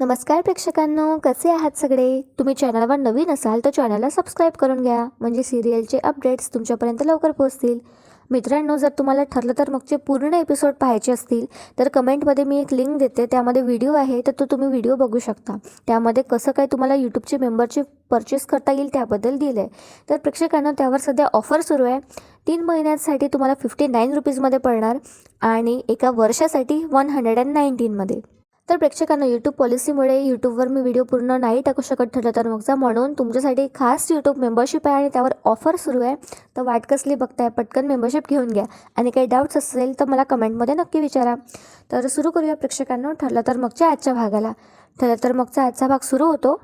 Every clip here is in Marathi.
नमस्कार प्रेक्षकांनो कसे आहात सगळे? तुम्ही चॅनलवर नवीन असाल तर चॅनलला सबस्क्राईब करून घ्या म्हणजे सिरियलचे अपडेट्स तुमच्यापर्यंत लवकर पोहोचतील. मित्रांनो जर तुम्हाला ठरलं तर मगचे पूर्ण एपिसोड पाहायचे असतील तर कमेंटमध्ये मी एक लिंक देते त्यामध्ये व्हिडिओ आहे तर तो तुम्ही व्हिडिओ बघू शकता. त्यामध्ये कसं काय तुम्हाला यूट्यूबचे मेंबरशिप परचेस करता येईल त्याबद्दल दिलं आहे तर प्रेक्षकांना त्यावर सध्या ऑफर सुरू आहे. तीन महिन्यांसाठी तुम्हाला फिफ्टी नाईन रुपीजमध्ये पडणार आणि एका वर्षासाठी वन हंड्रेड अँड नाईन्टीनमध्ये तर प्रेक्षकांना यूट्यूब पॉलिसीमुळे यूट्यूबवर मी व्हिडिओ पूर्ण नाही टाकू शकत ठरलं तर मगचा म्हणून तुमच्यासाठी खास यूट्यूब मेंबरशिप आहे आणि त्यावर ऑफर सुरू आहे. तर वाट कसली बघताय पटकन मेंबरशिप घेऊन घ्या. आणि काही डाऊट्स असेल तर मला कमेंटमध्ये नक्की विचारा. तर सुरू करूया प्रेक्षकांना. ठरलं तर मगच्या आजच्या भागाला. ठरलं तर मगचा आजचा भाग सुरू होतो.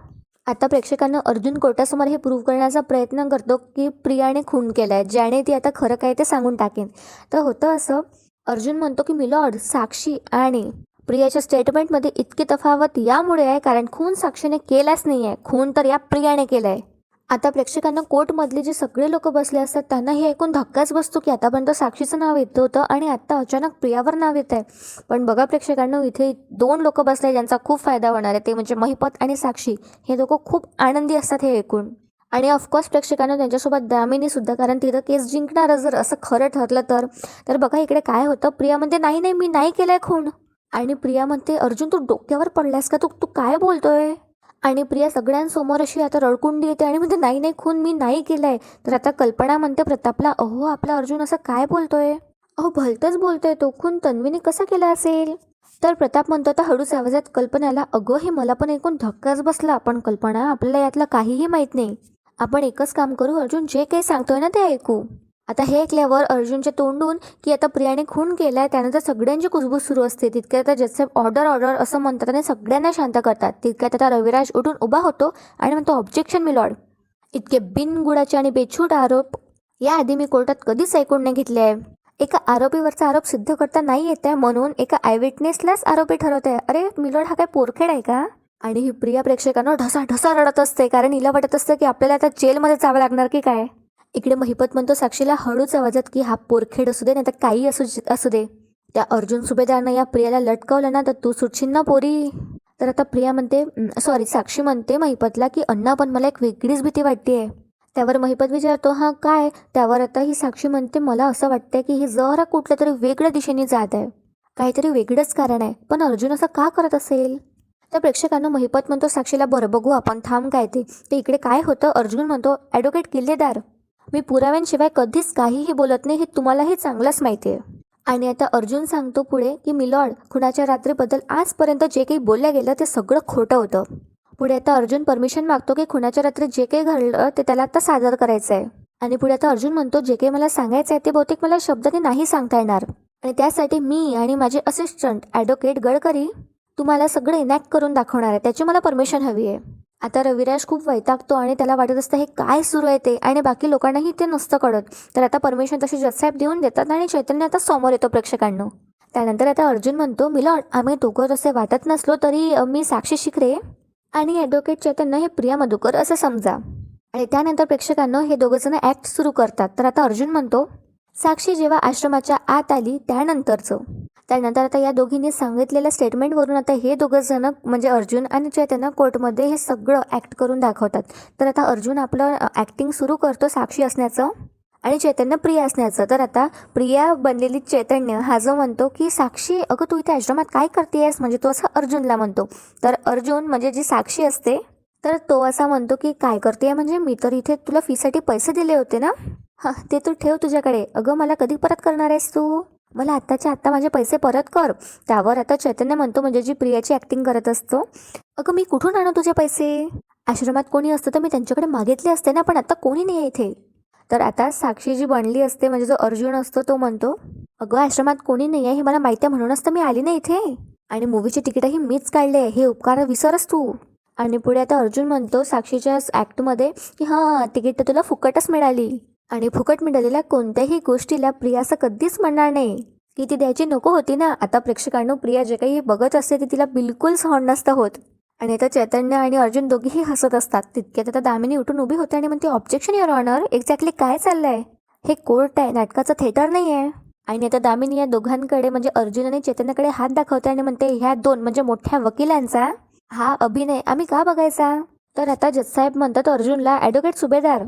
आता प्रेक्षकांना अर्जुन कोर्टासमोर हे प्रूव्ह करण्याचा प्रयत्न करतो की प्रियाने खून केला आहे ज्याने ती आता खरं काय ते सांगून टाकेन. तर होतं असं. अर्जुन म्हणतो की मिलॉर्ड साक्षी आणि प्रियाच्या स्टेटमेंटमध्ये इतकी तफावत यामुळे आहे कारण खून साक्षीने केलाच नाही आहे खून तर या प्रियाने केला आहे आता प्रेक्षकांना कोर्टमधले जे सगळे लोक बसले असतात त्यांना हे ऐकून धक्काच बसतो की आतापर्यंत साक्षीचं नाव येतं होतं आणि आत्ता अचानक प्रियावर नाव येत आहे पण बघा प्रेक्षकांना इथे दोन लोक बसले ज्यांचा खूप फायदा होणार आहे. ते म्हणजे महिपत आणि साक्षी. हे लोक खूप आनंदी असतात हे ऐकून. आणि ऑफकोर्स प्रेक्षकांना त्यांच्यासोबत दामिनी सुद्धा कारण तिथं केस जिंकणारच जर असं खरं ठरलं तर तर बघा इकडे काय होतं. प्रिया म्हणते नाही नाही मी नाही केलं आहे खूण आणि प्रिया म्हणते अर्जुन तू डोक्यावर पडलास का? तू तू काय बोलतोय? आणि प्रिया सगळ्यांसमोर अशी आता रडकुंडी येते आणि म्हणते नाही नाही खून मी नाही केलाय. तर आता कल्पना म्हणते प्रतापला अहो आपला अर्जुन असं काय बोलतोय? अहो भलतंच बोलतोय तो खून तन्वीने कसा केला असेल? तर प्रताप म्हणतो आता हळूच आवाजात कल्पनाला अगं हे मला पण ऐकून धक्काच बसला पण कल्पना आपल्याला यातलं काहीही माहीत नाही. आपण एकच काम करू अर्जुन जे काही सांगतोय ना ते ऐकू. आता हे ऐकल्यावर अर्जुनच्या तोंडून की आता प्रियाने खून केला आहे त्यानंतर सगळ्यांची कुसबूस सुरू असते. तितक्यात आता जजसाहेब ऑर्डर ऑर्डर असं म्हणतात आणि सगळ्यांना शांत करतात. तितक्यात आता रविराज उठून उभा होतो आणि म्हणतो ऑब्जेक्शन मी लॉर्ड इतके बिनगुडाचे आणि बेछूट आरोप. याआधी मी कोर्टात कधीच ऐकून नाही घेतले आहे. एका आरोपीवरचा आरोप सिद्ध करता नाही येत आहे म्हणून एका आयविटनेसलाच आरोपी ठरवत आहे. अरे मिलोड हा काय पोरखेड आहे का? आणि ही प्रिया प्रेक्षकांना ढसा ढसा रडत असते कारण हिला वाटत असतं की आपल्याला आता जेलमध्ये जावं लागणार की काय? इकडे महिपत म्हणतो साक्षीला हळूच आवाजात की हा पोरखेड असू दे नाही तर काही असू असू दे. त्या अर्जुन सुभेदारनं या प्रियाला लटकवलं ना तर तू सुटशील ना पोरी? तर आता प्रिया म्हणते सॉरी साक्षी म्हणते महिपतला की अण्णा पण मला एक वेगळीच भीती वाटते त्यावर महिपत विचारतो हा काय? त्यावर आता ही साक्षी म्हणते मला असं वाटतंय की हे जरा कुठल्या तरी वेगळ्या दिशेने जात आहे. काहीतरी वेगळंच कारण आहे. पण अर्जुन असं का करत असेल? तर प्रेक्षकांना महिपत म्हणतो साक्षीला बरं बघू आपण थांब काय ते. ते इकडे काय होतं? अर्जुन म्हणतो ॲडव्होकेट किल्लेदार. मी पुराव्यांशिवाय कधीच काहीही बोलत नाही हे तुम्हालाही चांगलंच माहिती आहे. आणि आता अर्जुन सांगतो पुढे की मिलॉर्ड खुणाच्या रात्रीबद्दल आजपर्यंत जे काही बोललं गेलं ते सगळं खोटं होतं. पुढे आता अर्जुन परमिशन मागतो की खुणाच्या रात्री जे काही घडलं ते त्याला आता सादर करायचं आहे. आणि पुढे आता अर्जुन म्हणतो जे काही मला सांगायचं आहे ते बहुतेक मला शब्दाने नाही सांगता येणार. आणि त्यासाठी मी आणि माझे असिस्टंट ॲडव्होकेट गडकरी तुम्हाला सगळं इनॅक्ट करून दाखवणार आहे. त्याची मला परमिशन हवी आहे. आता रविराज खूप वैतागतो आणि त्याला वाटत असतं हे काय सुरू आहे ते? आणि बाकी लोकांनाही ते नसतं कळत. तर आता परमिशन तशी जजसाहेब देऊन देतात आणि चैतन्य आता समोर येतो प्रेक्षकांना. त्यानंतर आता अर्जुन म्हणतो मिलॉर्ड आम्ही दोघं तसे वाटत नसलो तरी मी साक्षी शिकरे आणि ॲडव्होकेट चैतन्य हे प्रिया मधुकर असं समजा. आणि त्यानंतर प्रेक्षकांना हे दोघंजणं ॲक्ट सुरू करतात. तर आता अर्जुन म्हणतो साक्षी जेव्हा आश्रमाच्या आत आली त्यानंतरचं. त्यानंतर आता या दोघींनी सांगितलेल्या स्टेटमेंटवरून आता हे दोघं जण म्हणजे अर्जुन आणि चैतन्य कोर्टमध्ये हे सगळं ॲक्ट करून दाखवतात. तर आता अर्जुन आपलं ॲक्टिंग सुरू करतो साक्षी असण्याचं आणि चैतन्य प्रिया असण्याचं. तर आता प्रिया बनलेली चैतन्य हा जो म्हणतो की साक्षी अगं तू इथे आश्रमात काय करते आहेस म्हणजे तो असं अर्जुनला म्हणतो. तर अर्जुन म्हणजे जी साक्षी असते तर तो असा म्हणतो की काय करते म्हणजे मी तर इथे तुला फीसाठी पैसे दिले होते ना? हां ते तू ठेव तुझ्याकडे. अगं मला कधी परत करणार आहेस तू? मला आत्ताच्या आत्ता माझे पैसे परत कर. त्यावर आता चैतन्य म्हणतो म्हणजे जी प्रियाची ॲक्टिंग करत असतो. अगं मी कुठून आणू तुझे पैसे? आश्रमात कोणी असतं तर मी त्यांच्याकडे मागितले असते ना पण आता कोणी नाही आहे इथे. तर आता साक्षी जी बनली असते म्हणजे जो अर्जुन असतो तो म्हणतो अगं आश्रमात कोणी नाही आहे हे मला माहिती आहे म्हणूनच तर मी आली नाही इथे. आणि मूवीची तिकीटही मीच काढले हे उपकार विसरच तू. आणि पुढे आता अर्जुन म्हणतो साक्षीच्या ॲक्टमध्ये की हां तिकीट तर तुला फुकटच मिळाली. आणि फुकट मिळालेल्या कोणत्याही गोष्टीला प्रिया असं कधीच म्हणणार नाही. की ती द्यायची नको होती ना? आता प्रेक्षकांनो प्रिया जे काही बघत असते ते तिला बिलकुल सहन नसतं होत. आणि आता चैतन्य आणि अर्जुन दोघेही हसत असतात. तितक्यात आता दामिनी उठून उभी होते आणि म्हणते ऑब्जेक्शन युअर ऑनर एक्झॅक्टली काय चाललंय? हे कोर्ट आहे नाटकाचं थिएटर नाही आहे आणि आता दामिनी या दोघांकडे म्हणजे अर्जुन आणि चैतन्याकडे हात दाखवते आणि म्हणते ह्या दोन म्हणजे मोठ्या वकिलांचा हा अभिनय आम्ही का बघायचा? तर आता जजसाहेब म्हणतात अर्जुनला ॲडव्होकेट सुभेदार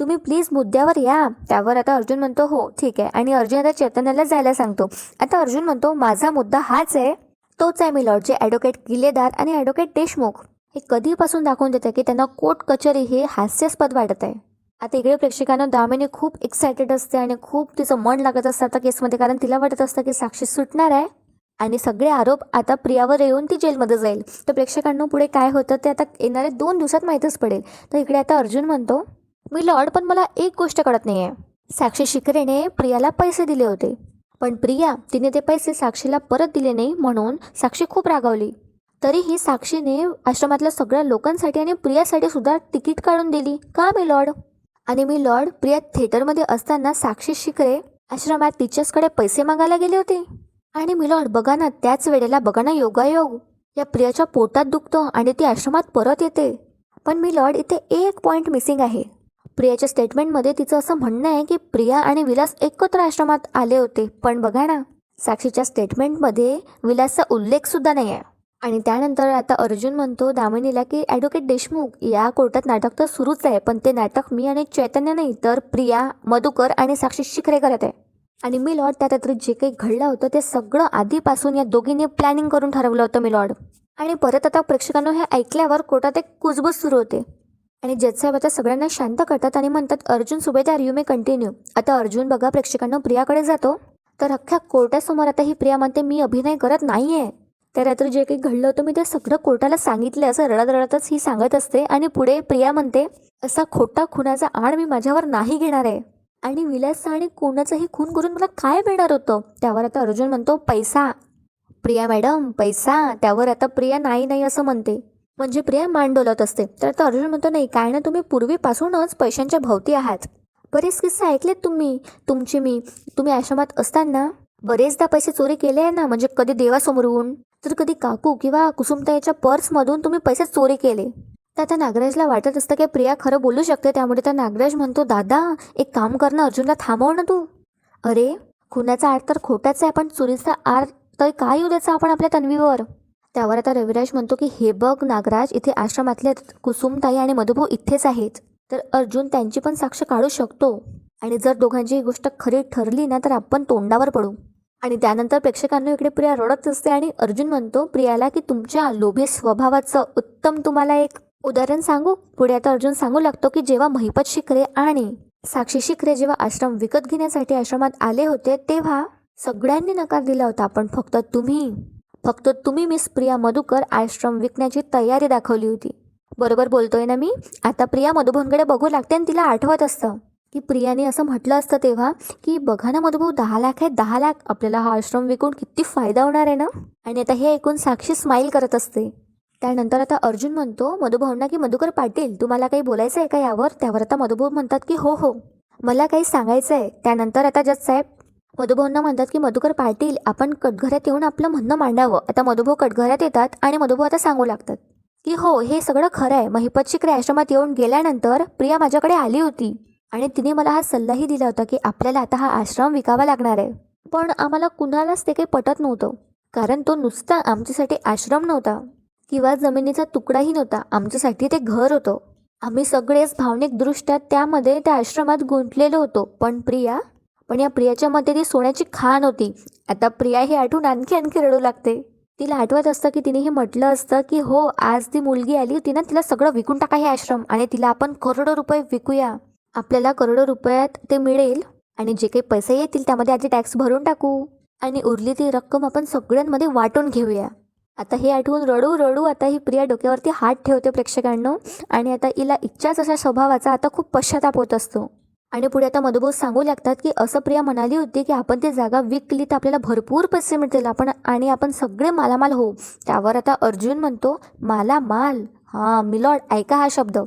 तुम्ही प्लीज मुद्द्यावर या. त्यावर आता अर्जुन म्हणतो हो ठीक आहे. आणि अर्जुन आता चैतन्याला जायला सांगतो. आता अर्जुन म्हणतो माझा मुद्दा हाच आहे. तोच आहे मिलॉर्ड जे ॲडव्होकेट किल्लेदार आणि ॲडव्होकेट देशमुख. हे कधीपासून दाखवून देतं की त्यांना कोर्ट कचेरी हे हास्यास्पद वाटत आहे. आता इकडे प्रेक्षकांना दामिनी खूप एक्सायटेड असते आणि खूप तिचं मन लागत असतं आता केसमध्ये कारण तिला वाटत असतं की साक्षी सुटणार आहे. आणि सगळे आरोप आता प्रियावर येऊन ती जेलमध्ये जाईल. तर प्रेक्षकांना पुढे काय होतं ते आता येणाऱ्या दोन दिवसात माहीतच पडेल. तर इकडे आता अर्जुन म्हणतो मी लॉर्ड पण मला एक गोष्ट कळत नाही आहे साक्षी शिकरेने प्रियाला पैसे दिले होते. पण प्रिया तिने ते पैसे साक्षीला परत दिले नाही म्हणून साक्षी खूप रागावली. तरीही साक्षीने आश्रमातल्या सगळ्या लोकांसाठी आणि प्रियासाठी सुद्धा तिकीट काढून दिली. का मी लॉर्ड? आणि मी लॉर्ड प्रिया थिएटरमध्ये असताना साक्षी शिकरे आश्रमात टीचर्सकडे पैसे मागायला गेले होते. आणि मी लॉर्ड बघा ना त्याच वेळेला बघा ना योगायोग. या प्रियाच्या पोटात दुखतो आणि ती आश्रमात परत येते. पण मी लॉर्ड इथे एक पॉईंट मिसिंग आहे. प्रियाच्या स्टेटमेंटमध्ये तिचं असं म्हणणं आहे की प्रिया आणि विलास एकत्र आश्रमात आले होते. पण बघा ना साक्षीच्या स्टेटमेंटमध्ये विलासचा उल्लेख सुद्धा नाही आहे आणि त्यानंतर आता अर्जुन म्हणतो दामिनीला की ॲडव्होकेट देशमुख या कोर्टात नाटक तर सुरूच आहे पण ते नाटक मी आणि चैतन्य नाही तर प्रिया मधुकर आणि साक्षी शिखरे करत आहे आणि मी लॉर्ड त्या रात्री जे काही घडलं होतं ते सगळं आधीपासून या दोघींनी प्लॅनिंग करून ठरवलं होतं मी लॉर्ड आणि परत आता प्रेक्षकांना हे ऐकल्यावर कोर्टात एक कुजबूज सुरू होते. आणि जजसाहेब आता सगळ्यांना शांत करतात आणि म्हणतात Arjun Subhedar you may continue आता अर्जुन बघा प्रेक्षकांना प्रियाकडे जातो. तर अख्ख्या कोर्टासमोर आता ही प्रिया म्हणते मी अभिनय करत नाही आहे त्या रात्री जे काही घडलं होतं मी ते सगळं कोर्टाला सांगितलं असं रडत रडतच ही सांगत असते. आणि पुढे प्रिया म्हणते असा खोटा खुनाचा आड मी माझ्यावर नाही घेणार आहे. आणि विलासचा आणि कोणाचाही खून करून मला काय मिळणार होतं? त्यावर आता अर्जुन म्हणतो पैसा. प्रिया मॅडम पैसा. त्यावर आता प्रिया नाही नाही असं म्हणते. म्हणजे प्रिया मान डोलत असते. तर आता अर्जुन म्हणतो नाही काय ना तुम्ही पूर्वीपासूनच पैशांच्या भोवती आहात. बरेच किस्से ऐकलेत तुम्ही. तुमचे मी तुम्ही आश्रमात असताना बरेचदा पैसे चोरी केले आहे ना म्हणजे कधी देवासमोरून तर कधी काकू किंवा कुसुमताईच्या पर्समधून तुम्ही पैसे चोरी केले. तर आता नागराजला वाटत असतं की प्रिया खरं बोलू शकते. त्यामुळे तर नागराज म्हणतो दादा एक काम कर ना अर्जुनला थांबव ना तू. अरे खुनाचा आर तर खोटाच आहे पण चोरीचा आर तर काय येऊ द्यायचा आपण आपल्या तन्वीवर? त्यावर आता रविराज म्हणतो की हे बघ नागराज इथे आश्रमातल्या कुसुमताई आणि मधुभाऊ इथेच आहेत. तर अर्जुन त्यांची पण साक्ष काढू शकतो. आणि जर दोघांची ही गोष्ट खरी ठरली ना तर आपण तोंडावर पडू. आणि त्यानंतर प्रेक्षकांना इकडे प्रिया रडत असते आणि अर्जुन म्हणतो प्रियाला की तुमच्या लोभी स्वभावाचं उत्तम तुम्हाला एक उदाहरण सांगू? पुढे आता अर्जुन सांगू लागतो की जेव्हा महिपत शिकरे आणि साक्षी शिकरे जेव्हा आश्रम विकत घेण्यासाठी आश्रमात आले होते तेव्हा सगळ्यांनी नकार दिला होता. पण फक्त तुम्ही फक्त तुम्ही मिस प्रिया मधुकर आश्रम विकण्याची तयारी दाखवली होती. बरोबर बोलतोय ना मी? आता प्रिया मधुभाऊंकडे बघू लागते आणि तिला आठवत असतं. की प्रियाने असं म्हटलं असतं तेव्हा की बघा ना मधुभाऊ दहा लाख आहे दहा लाख. आपल्याला हा आश्रम विकून किती फायदा होणार आहे ना? आणि आता हे ऐकून साक्षी स्माईल करत असते. त्यानंतर आता अर्जुन म्हणतो मधुभाऊंना की मधुकर पाटील तुम्हाला काही बोलायचं आहे का यावर? त्यावर आता मधुभाऊ म्हणतात की हो हो. मला काही सांगायचं आहे त्यानंतर आता जज साहेब मधुभाऊंना म्हणतात की मधुकर पाटील आपण कटघऱ्यात येऊन आपलं म्हणणं मांडावं. आता मधुभाऊ कटघऱ्यात येतात आणि मधुभाऊ आता सांगू लागतात की हो हे सगळं खरं आहे. महिपत शिकरे आश्रमात येऊन गेल्यानंतर प्रिया माझ्याकडे आली होती आणि तिने मला हा सल्लाही दिला होता की आपल्याला आता हा आश्रम विकावा लागणार आहे. पण आम्हाला कुणालाच ते काही पटत नव्हतं कारण तो नुसता आमच्यासाठी आश्रम नव्हता किंवा जमिनीचा तुकडाही नव्हता. आमच्यासाठी ते घर होतं. आम्ही सगळेच भावनिकदृष्ट्या त्यामध्ये त्या आश्रमात गुंतलेलो होतो. पण प्रिया पण या प्रियाच्या मते ती सोन्याची खाण होती. आता प्रिया हे आठवून आणखी आणखी रडू लागते. तिला आठवत असतं की तिने हे म्हटलं असतं की हो आज ती मुलगी आली होती ना तिला सगळं विकून टाका हे आश्रम आणि तिला आपण करोडो रुपये विकूया. आपल्याला करोडो रुपयात ते मिळेल आणि जे काही पैसे येतील त्यामध्ये आधी टॅक्स भरून टाकू आणि उरली ती रक्कम आपण सगळ्यांमध्ये वाटून घेऊया. आता हे आठवून रडू रडू आता ही प्रिया डोक्यावरती हात ठेवते प्रेक्षकांनो. आणि आता हिला इच्छाच अशा स्वभावाचा आता खूप पश्चाताप होत असतो. आणि पुढे आता मधुभाऊ सांगू लागतात की असं प्रिया म्हणाली होती की आपण ती जागा विकली तर आपल्याला भरपूर पैसे मिळतील आपण आणि आपण सगळे मालामाल होऊ. त्यावर आता अर्जुन म्हणतो मालामाल? हां मिलॉर्ड ऐका हा शब्द.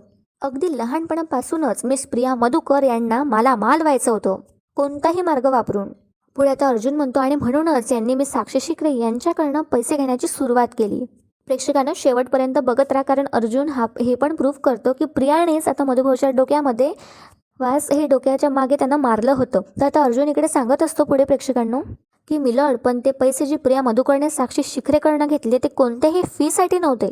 अगदी लहानपणापासूनच मिस प्रिया मधुकर यांना मालामाल व्हायचं होतं कोणताही मार्ग वापरून. पुढे आता अर्जुन म्हणतो आणि म्हणूनच यांनी मी साक्षी शिकरे यांच्याकडनं पैसे घेण्याची सुरुवात केली. प्रेक्षकांना शेवटपर्यंत बघत राहा कारण अर्जुन हा हे पण प्रूव्ह करतो की प्रियानेच आता मधुभाऊच्या डोक्यामध्ये वास हे डोक्याच्या मागे त्यांना मारलं होतं. तर आता अर्जुन इकडे सांगत असतो पुढे प्रेक्षकांनो की मिलॉर्ड पण ते पैसे जी प्रिया मधुकरने साक्षी शिखरेकडनं घेतले ते कोणत्याही फीसाठी नव्हते.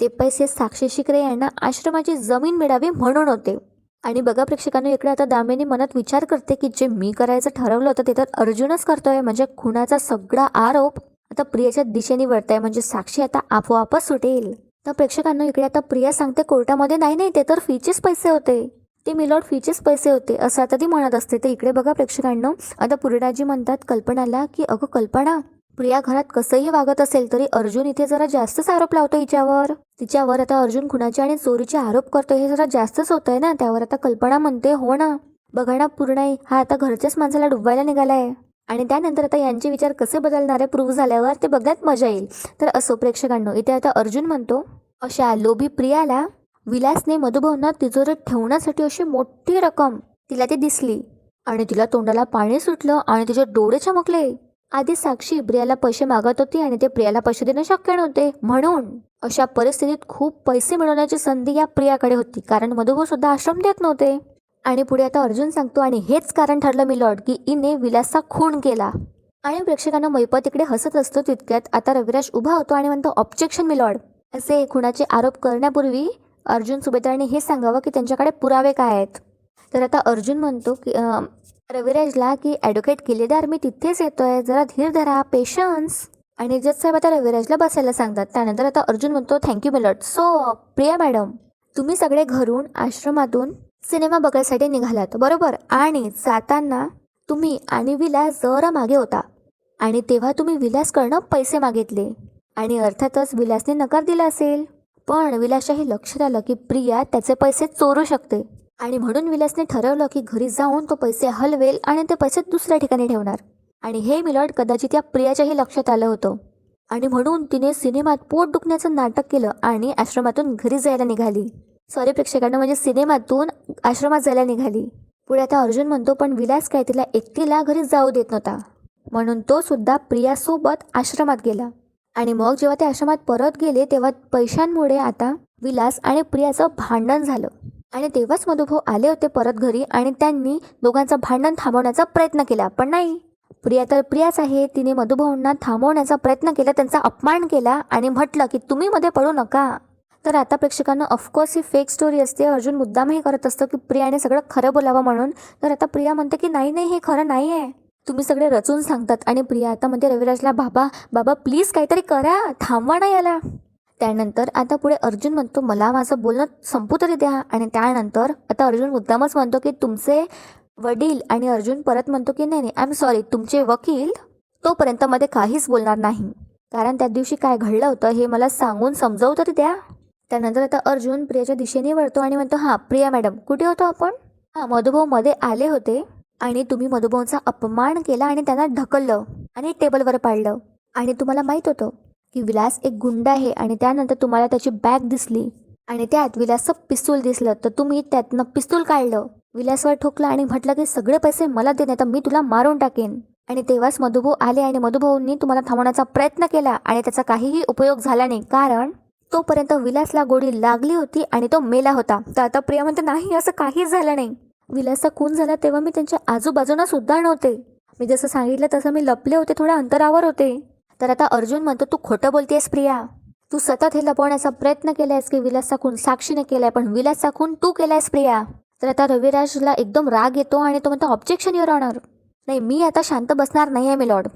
ते पैसे साक्षी शिखरे यांना आश्रमाची जमीन मिळावी म्हणून होते. आणि बघा प्रेक्षकांनो इकडे आता दामिनी मनात विचार करते की जे मी करायचं ठरवलं होतं ते तर अर्जुनच करतोय. म्हणजे खुनाचा सगळा आरोप आता प्रियाच्या दिशेने वळताय. आहे म्हणजे साक्षी आता आपोआपच सुटेल. तर प्रेक्षकांना इकडे आता प्रिया सांगते कोर्टामध्ये नाही नाही ते तर फीचेच पैसे होते. ते मिलॉट फीचेच पैसे होते असं आता ती म्हणत असते. तर इकडे बघा प्रेक्षकांना आता पूर्णाजी म्हणतात कल्पनाला की अगं कल्पना प्रिया घरात कसंही वागत असेल तरी अर्जुन इथे जरा जास्तच आरोप लावतो हिच्यावर. तिच्यावर आता अर्जुन खुनाचे आणि चोरीचे आरोप करतो हे जरा जास्तच होत आहे ना? त्यावर आता कल्पना म्हणते हो ना? बघा ना पूर्णाई हा आता घरच्याच माणसाला डुबवायला निघालाय. आणि त्यानंतर आता यांचे विचार कसे बदलणारे प्रूव्ह झाल्यावर ते बघण्यात मजा येईल. तर असो प्रेक्षकांनो इथे आता अर्जुन म्हणतो अशा लोभी प्रियाला विलासने मधुभवनात तिजोरीत ठेवण्यासाठी अशी मोठी रक्कम तिला ती दिसली. आणि तिला तोंडाला पाणी सुटलं आणि तिचे डोळे चमकले. आधी साक्षी प्रियाला पैसे मागत होती आणि ते प्रियाला पैसे देणं शक्य नव्हते. म्हणून अशा परिस्थितीत खूप पैसे मिळवण्याची संधी या प्रियाकडे होती कारण मधुभाऊ सुद्धा आश्रम देत नव्हते. आणि पुढे आता अर्जुन सांगतो आणि हेच कारण ठरलं मी लॉर्ड की इने विलासचा खून केला. आणि प्रेक्षकांना मैपत इकडे हसत असतो तितक्यात आता रविराज उभा होतो आणि म्हणतो ऑब्जेक्शन मी लॉर्ड असे खुणाचे आरोप करण्यापूर्वी अर्जुन सुभेदारने हे सांगावं की त्यांच्याकडे पुरावे काय आहेत? तर आता अर्जुन म्हणतो की रविराजला की ॲडव्होकेट किल्लेदार मी तिथेच येतोय. जरा धीर धरा पेशन्स आणि जज साहेब आता रविराजला बसायला सांगतात. त्यानंतर आता अर्जुन म्हणतो थँक्यू मिलट सो प्रिया मॅडम तुम्ही सगळे घरून आश्रमातून सिनेमा बघायसाठी निघालात बरोबर? आणि जाताना तुम्ही आणि विलास जरा मागे होता. आणि तेव्हा तुम्ही विलासकडनं पैसे मागितले. आणि अर्थातच विलासने नकार दिला असेल. पण विलासच्याही लक्षात आलं की प्रिया त्याचे पैसे चोरू शकते. आणि म्हणून विलासने ठरवलं की घरी जाऊन तो पैसे हलवेल आणि ते पैसे दुसऱ्या ठिकाणी ठेवणार. आणि हे मिलॉट कदाचित या प्रियाच्याही लक्षात आलं होतं. आणि म्हणून तिने सिनेमात पोट दुखण्याचं नाटक केलं आणि आश्रमातून घरी जायला निघाली. सॉरी प्रेक्षकांना म्हणजे सिनेमातून आश्रमात जायला निघाली. पुढे आता अर्जुन म्हणतो पण विलास काय तिला एकटीला घरी जाऊ देत नव्हता. म्हणून तो सुद्धा प्रियासोबत आश्रमात गेला. आणि मग जेव्हा ते आश्रमात परत गेले तेव्हा पैशांमुळे आता विलास आणि प्रियाचं भांडण झालं. आणि तेव्हाच मधुभाऊ आले होते परत घरी आणि त्यांनी दोघांचं भांडण थांबवण्याचा प्रयत्न केला पण नाही. प्रिया तर प्रियाच आहे तिने मधुभाऊंना थांबवण्याचा प्रयत्न केला त्यांचा अपमान केला आणि म्हटलं की तुम्ही मध्ये पडू नका. तर आता प्रेक्षकांना ऑफकोर्स ही फेक स्टोरी असते अर्जुन मुद्दाम हे करत असतो की प्रियाने सगळं खरं बोलावं म्हणून. तर आता प्रिया म्हणते की नाही नाही हे खरं नाही आहे तुम्ही सगळे रचून सांगतात. आणि प्रिया आता म्हणते रविराजला बाबा बाबा प्लीज काहीतरी करा. थांबवा ना याला. त्यानंतर आता पुढे अर्जुन म्हणतो मला माझं बोलणं संपू तरी द्या. आणि त्यानंतर आता अर्जुन मुद्दामच म्हणतो की तुमचे वडील आणि अर्जुन परत म्हणतो की नाही नाही आय एम सॉरी तुमचे वकील तोपर्यंत मध्ये काहीच बोलणार नाही. कारण त्या दिवशी काय घडलं होतं हे मला सांगून समजावू तरी द्या. त्यानंतर आता अर्जुन प्रियाच्या दिशेने वळतो आणि म्हणतो हां प्रिया मॅडम कुठे होतो आपण? हां मधुभाऊ मध्ये आले होते. आणि तुम्ही मधुभाऊंचा अपमान केला आणि त्यांना ढकललं आणि टेबलवर पाडलं. आणि तुम्हाला माहीत होतं की विलास एक गुंड आहे आणि त्यानंतर तुम्हाला त्याची बॅग दिसली. आणि त्यात विलासचं पिस्तूल दिसलं तर तुम्ही त्यातनं पिस्तूल काढलं. विलासवर ठोकलं आणि म्हटलं की सगळे पैसे मला दे नाही तर मी तुला मारून टाकेन. आणि तेव्हाच मधुभाऊ आले आणि मधुभाऊंनी तुम्हाला थांबवण्याचा प्रयत्न केला आणि त्याचा काहीही उपयोग झाला नाही. कारण तोपर्यंत विलासला गोडी लागली होती आणि तो मेला होता. तर आता प्रिया म्हणते नाही असं काहीच झालं नाही. विलासचा खून झाला तेव्हा मी त्यांच्या आजूबाजूला सुद्धा नव्हते. मी जसं सांगितलं तसं मी लपले होते थोड्या अंतरावर होते. तर आता अर्जुन म्हणतो तू खोटं बोलतेस प्रिया. तू सतत हे लपवण्याचा प्रयत्न केलायस की विलासचा खून साक्षीने केलाय पण विलासचा खून तू केलायस प्रिया. तर आता रविराजला एकदम राग येतो आणि तो म्हणतो ऑब्जेक्शन युअर ऑनर नाही मी आता शांत बसणार नाही आहे मिलॉर्ड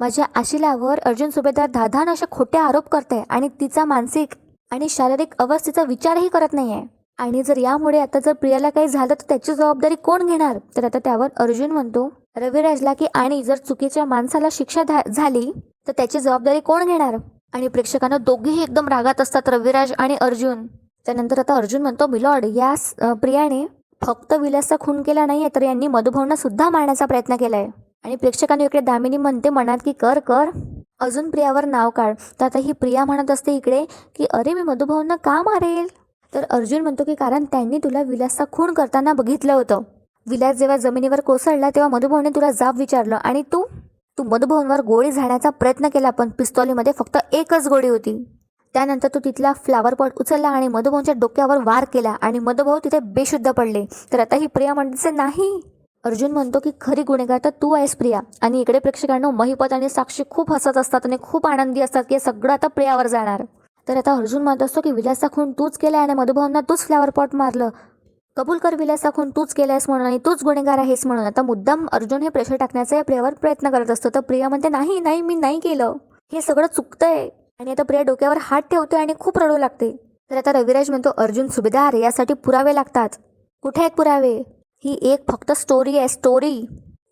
माझ्या आशिलावर अर्जुन सुभेदार धाधान असे खोटे आरोप करते आणि तिचा मानसिक आणि शारीरिक अवस्थेचा विचारही करत नाही आहे आणि जर यामुळे आता जर प्रियाला काही झालं तर त्याची जबाबदारी कोण घेणार? तर आता त्यावर अर्जुन म्हणतो रविराजला की आणि जर चुकीच्या माणसाला शिक्षा झाली तर त्याची जबाबदारी कोण घेणार? आणि प्रेक्षकांना दोघेही एकदम रागात असतात रविराज आणि अर्जुन. त्यानंतर आता अर्जुन म्हणतो मिलॉर्ड या प्रियाने फक्त विलासचा खून केला नाहीये तर यांनी मधुभावना सुद्धा मारण्याचा प्रयत्न केलाय. आणि प्रेक्षकांनी इकडे दामिनी म्हणते मनात की कर कर. अजून प्रियावर नाव काढ. तर आता ही प्रिया म्हणत असते इकडे की अरे मी मधुभावना का मारेल? तर अर्जुन म्हणतो की कारण त्यांनी तुला विलासचा खून करताना बघितलं होतं. विलास जेव्हा जमिनीवर कोसळला तेव्हा मधुभाऊने तुला जाब विचारलं आणि तू तू मधुभाऊंवर गोळी झाडण्याचा प्रयत्न केला पण पिस्तॉलीमध्ये फक्त एकच गोळी होती. त्यानंतर तू तिथला फ्लावर पॉट उचलला आणि मधुभाऊंच्या डोक्यावर वार केला आणि मधुभाऊ तिथे बेशुद्ध पडले. तर आता ही प्रिया म्हणतेचे नाही. अर्जुन म्हणतो की खरी गुन्हेगार तर तू आहेस प्रिया. आणि इकडे प्रेक्षकांना महिपत आणि साक्षी खूप हसत असतात आणि खूप आनंदी असतात की हे सगळं आता प्रियावर जाणार. तर आता अर्जुन म्हणत असतो की विलासचा खून तूच केला आणि मधुभावना तूच फ्लॉवर पॉट मारलं. कबूल कर विलासचा खून तूच केलायस म्हणून आणि तूच गुन्हेगार आहेस म्हणून. आता मुद्दाम अर्जुन हे प्रेशर टाकण्याचा या प्रियावर प्रयत्न करत असतो. तर प्रिया म्हणते नाही नाही मी नाही केलं. हे सगळं चुकतंय. आणि आता प्रिया डोक्यावर हात ठेवते आणि खूप रडू लागते. तर आता रविराज म्हणतो अर्जुन सुभेदार यासाठी पुरावे लागतात. कुठे आहेत पुरावे? ही एक फक्त स्टोरी आहे स्टोरी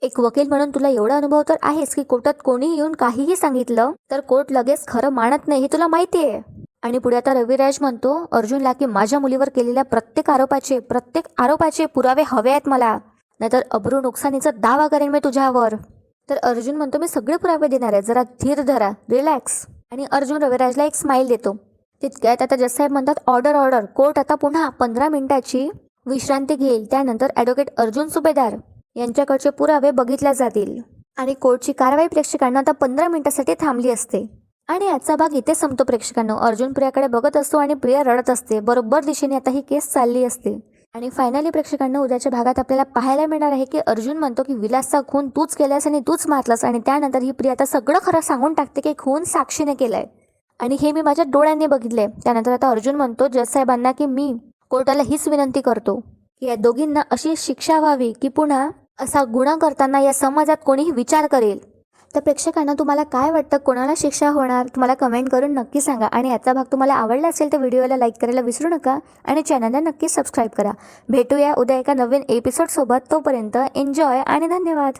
एक वकील म्हणून तुला एवढा अनुभव तर आहेच की कोर्टात कोणी येऊन काहीही सांगितलं तर कोर्ट लगेच खरं मानत नाही हे तुला माहिती आहे. आणि पुढे आता रविराज म्हणतो अर्जुनला की माझ्या मुलीवर केलेल्या प्रत्येक आरोपाचे प्रत्येक आरोपाचे पुरावे हवे आहेत मला. नाहीतर अब्रू नुकसानीचा दावा करेन मी तुझ्यावर. तर अर्जुन म्हणतो मी सगळे पुरावे देणार आहे. जरा धीर धरा. रिलॅक्स आणि अर्जुन रविराजला एक स्माईल देतो. तितक्यात आता जसाहेब म्हणतात ऑर्डर ऑर्डर कोर्ट आता पुन्हा पंधरा मिनिटाची विश्रांती घेईल. त्यानंतर ॲडव्होकेट अर्जुन सुभेदार यांच्याकडचे पुरावे बघितल्या जातील. आणि कोर्टची कारवाई प्रेक्षकांना आता पंधरा मिनिटासाठी थांबली असते. आणि आजचा भाग इथे संपतो प्रेक्षकांनो. अर्जुन प्रियाकडे बघत असतो आणि प्रिया रडत असते. बरोबर दिशेने आता ही केस चालली असते. आणि फायनली प्रेक्षकांना उद्याच्या भागात आपल्याला पाहायला मिळणार आहे की अर्जुन म्हणतो की विलासचा खून तूच केलास आणि तूच मारलास. आणि त्यानंतर ही प्रिया आता सगळं खरं सांगून टाकते की खून साक्षीने केलाय. आणि हे मी माझ्या डोळ्यांनी बघितले त्यानंतर आता अर्जुन म्हणतो जज साहेबांना की मी कोर्टाला हीच विनंती करतो की या दोघींना अशी शिक्षा व्हावी की पुन्हा असा गुन्हा करताना या समाजात कोणीही विचार करेल. तर प्रेक्षकांना तुम्हाला काय वाटतं? कोणाला शिक्षा होणार? तुम्हाला कमेंट करून नक्की सांगा. आणि याचा भाग तुम्हाला आवडला असेल तर व्हिडिओला लाईक करायला विसरू नका. आणि चॅनलला नक्की सबस्क्राईब करा. भेटूया उद्या एका नवीन एपिसोडसोबत तोपर्यंत एन्जॉय आणि धन्यवाद.